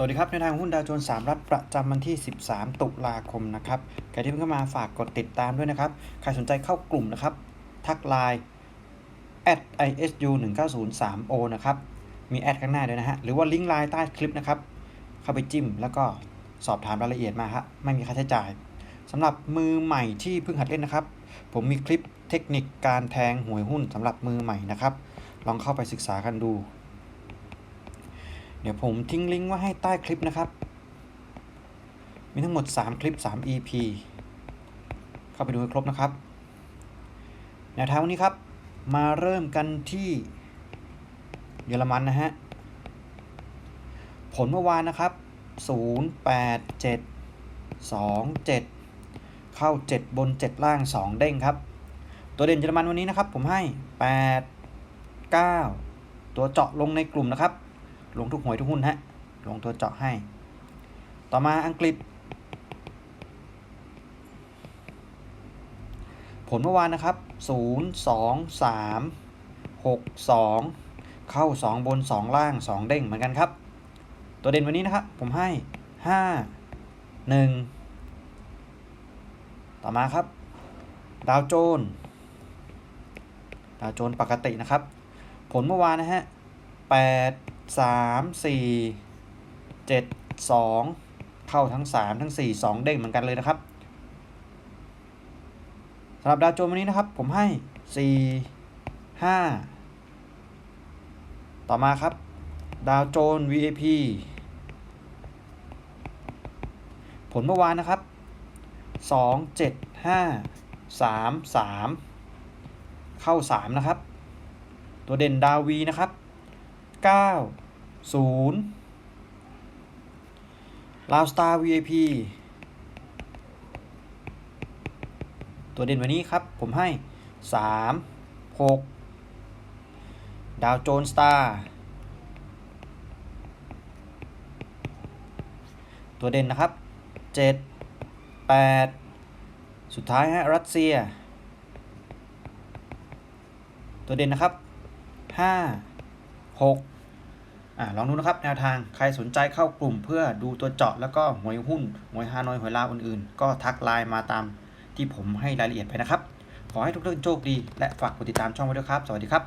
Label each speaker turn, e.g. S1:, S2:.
S1: สวัสดีครับในทางหุ้นดาวโจนส์สามรัฐประจำวันที่ 13 ตุลาคมนะครับใครที่เพิ่งเข้ามาฝากกดติดตามด้วยนะครับ ใครสนใจเข้ากลุ่มนะครับ ทักไลน์ at isu 1 9 0 3 o นะครับ มีแอดข้างหน้าด้วยนะฮะ หรือว่าลิงก์ไลน์ใต้คลิปนะครับ เข้าไปจิ้มแล้วก็สอบถามรายละเอียดมาฮะ ไม่มีค่าใช้จ่ายสำหรับมือใหม่ที่เพิ่งหัดเล่นนะครับ ผมมีคลิปเทคนิคการแทงหวยหุ้นสำหรับมือใหม่นะครับ ลองเข้าไปศึกษากันดู เดี๋ยวผมทิ้งลิงก์ไว้ให้ใต้คลิปนะครับ มีทั้งหมด 3 คลิป 3 EP เข้าไปดูให้ครบนะครับแนวทางวันนี้ครับ มาเริ่มกันที่เยอรมันนะฮะ ผลเมื่อวานนะครับ 0 8 7 2 7 เข้า 7 บน 7 ล่าง 2 เด้งครับ ตัวเด่นเยอรมันวันนี้นะครับ ผมให้ 8 9 ตัวเจาะลงในกลุ่มนะครับ ลงทุกหวยทุกหุ้นฮะ ลงตัวเจาะให้ ต่อมาอังกฤษ ผลเมื่อวานนะครับ 0 2 3 6 2 เข้า 2 บน 2 ล่าง 2 เด้งเหมือนกันครับ ตัวเด่นวันนี้นะครับ ผมให้ 5 1 ต่อมาครับ ดาวโจนดาวโจนปกตินะครับ ผลเมื่อวานนะฮะ8 3 4 7 2เข้าทั้ง3ทั้ง4 2เด้งเหมือนกันเลยนะครับสำหรับดาวโจนส์วันนี้นะครับ ผมให้4 5ต่อมาครับ ดาวโจนส์ VAP ผลเมื่อวานนะครับ2 7 5 3 3เข้า3นะครับ ตัวเด่นดาววีนะครับ 9 0ลาวสตาร์ VIP ตัวเด่นวันนี้ครับ ผมให้3 6ดาวโจนสตาร์ตัวเด่นนะครับ7 8สุดท้ายฮะรัสเซีย ตัวเด่นนะครับ5 6 อ่าลองดูนะครับแนวทางใครสนใจเข้ากลุ่มเพื่อดูตัวเจาะแล้วก็หวยหุ้นหวยฮานอยหวยลาวอื่นๆ ก็ทักไลน์มาตามที่ผมให้รายละเอียดไปนะครับ ขอให้ทุกท่านโชคดีและฝากกดติดตามช่องไว้ด้วยครับ สวัสดีครับ